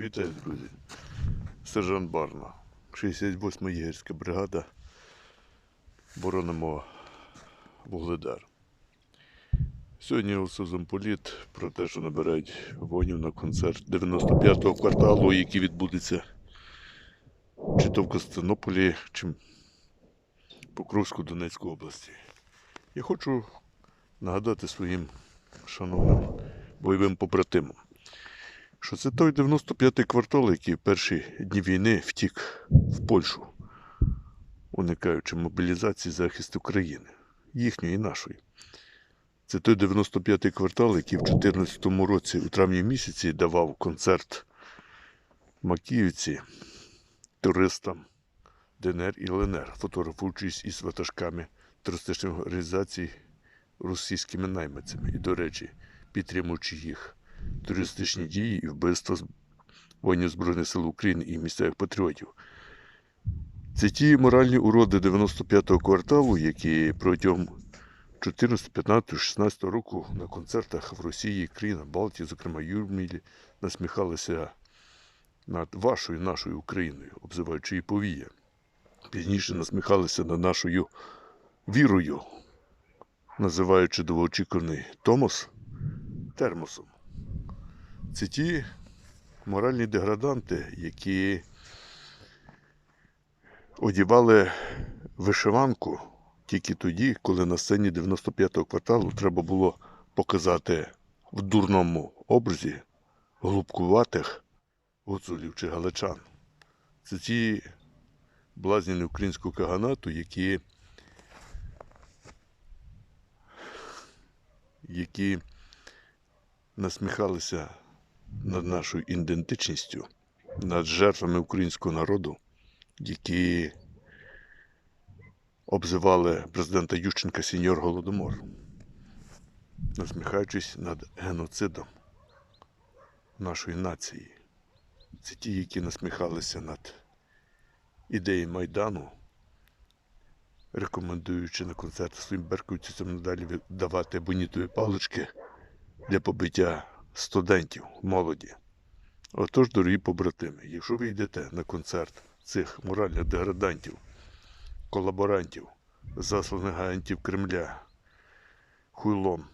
Вітаю, друзі. Сержант Барна, 68-ма єгерська бригада. Боронимо Вугледар. Сьогодні у замполіт про те, що набирають воїнів на концерт 95-го кварталу, який відбудеться чи то в Константинополі, чи Покровську Донецької області. Я хочу нагадати своїм шановним бойовим побратимам, що це той 95-й квартал, який в перші дні війни втік в Польщу, уникаючи мобілізації захисту країни, їхньої і нашої. Це той 95-й квартал, який в 2014 році, у травні місяці, давав концерт Макіївці туристам ДНР і ЛНР, фотографуючись із ватажками туристичних організацій російськими найманцями. І, до речі, підтримуючи їх туристичні дії і вбивства воїнів Збройних сил України і місцевих патріотів. Це ті моральні уроди 95-го кварталу, які протягом 14, 15, 16 року на концертах в Росії, країна Балтії, зокрема Юрмілі, насміхалися над вашою нашою Україною, обзиваючи її повія. Пізніше насміхалися над нашою вірою, називаючи довоочікуваний Томос термосом. Це ті моральні деграданти, які одівали вишиванку тільки тоді, коли на сцені 95-го кварталу треба було показати в дурному образі глупкуватих гуцулів чи галичан. Це ті блазні українського каганату, які, які насміхалися над нашою ідентичністю, над жертвами українського народу, які обзивали президента Ющенка сеньор Голодомор, насміхаючись над геноцидом нашої нації. Це ті, які насміхалися над ідеєю Майдану, рекомендуючи на концерти своїм беркутівцям надалі давати бонітові палички для побиття студентів, молоді. Отож, дорогі побратими, якщо ви йдете на концерт цих моральних деградантів, колаборантів, засланих агентів Кремля, хуйлом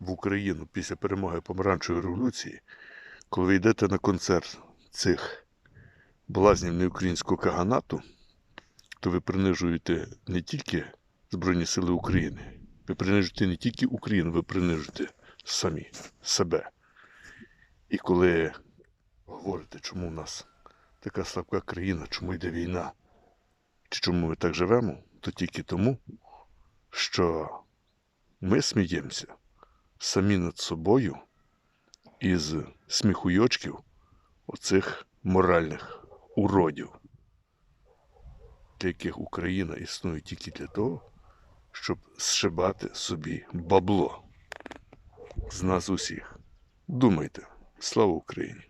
в Україну після перемоги помаранчевої революції, коли ви йдете на концерт цих блазнів неукраїнського каганату, то ви принижуєте не тільки Збройні Сили України, ви принижуєте не тільки Україну, ви принижуєте самі себе. І коли говорите, чому в нас така слабка країна, чому йде війна, чи чому ми так живемо, то тільки тому, що ми сміємося самі над собою із сміхуйочків оцих моральних уродів, для яких Україна існує тільки для того, щоб зшибати собі бабло з нас усіх. Думайте, слава Україні!